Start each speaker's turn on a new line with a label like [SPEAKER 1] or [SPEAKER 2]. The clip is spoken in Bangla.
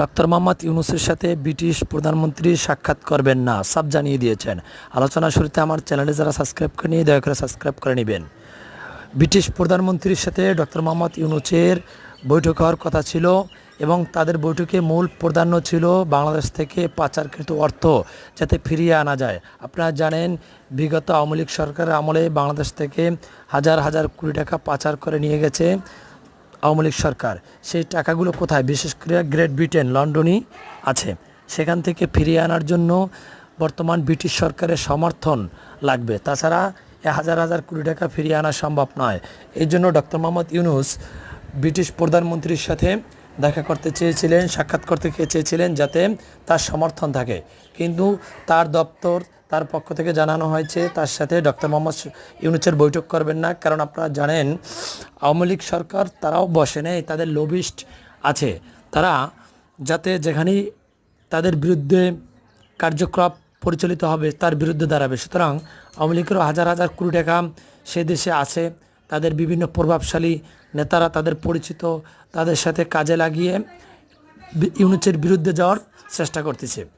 [SPEAKER 1] ডক্টর মোহাম্মদ ইউনুসের সাথে ব্রিটিশ প্রধানমন্ত্রী সাক্ষাৎ করবেন না সব জানিয়ে দিয়েছেন। আলোচনা শুরুতে আমার চ্যানেলে যারা সাবস্ক্রাইব করেনি দয়া করে সাবস্ক্রাইব করে নেবেন। ব্রিটিশ প্রধানমন্ত্রীর সাথে ডক্টর মোহাম্মদ ইউনুসের বৈঠক হওয়ার কথা ছিল এবং তাদের বৈঠকে মূল প্রাধান্য ছিল বাংলাদেশ থেকে পাচারকৃত অর্থ যাতে ফিরিয়ে আনা যায়। আপনারা জানেন, বিগত আওয়ামী লীগ সরকারের আমলে বাংলাদেশ থেকে হাজার হাজার কোটি টাকা পাচার করে নিয়ে গেছে। আওয়ামী লীগ সরকার, সেই টাকাগুলো কোথায়? বিশেষ করে গ্রেট ব্রিটেন লন্ডনই আছে। সেখান থেকে ফিরিয়ে আনার জন্য বর্তমান ব্রিটিশ সরকারের সমর্থন লাগবে। তাছাড়া হাজার হাজার কোটি টাকা ফিরিয়ে আনা সম্ভব নয়। এই জন্য ডক্টর মোহাম্মদ ইউনুস ব্রিটিশ প্রধানমন্ত্রীর সাথে দেখা করতে চেয়েছিলেন, সাক্ষাৎ করতে চেয়েছিলেন যাতে তার সমর্থন থাকে। কিন্তু তার দপ্তর তার পক্ষ থেকে জানানো হয়েছে, তার সাথে ডক্টর মোহাম্মদ ইউনুসের বৈঠক করবেন না। কারণ আপনারা জানেন, আওয়ামী লীগ সরকার তারাও বসে নেই, তাদের লবিস্ট আছে। তারা যাতে যেখানেই তাদের বিরুদ্ধে কার্যক্রম পরিচালিত হবে, তার বিরুদ্ধে দাঁড়াবে। সুতরাং আওয়ামী লীগেরও হাজার হাজার কোটি টাকা সে দেশে আছে। তাদের বিভিন্ন প্রভাবশালী নেতারা তাদের পরিচিত, তাদের সাথে কাজে লাগিয়ে ইউনিচের বিরুদ্ধে যাওয়ার চেষ্টা করতেছে।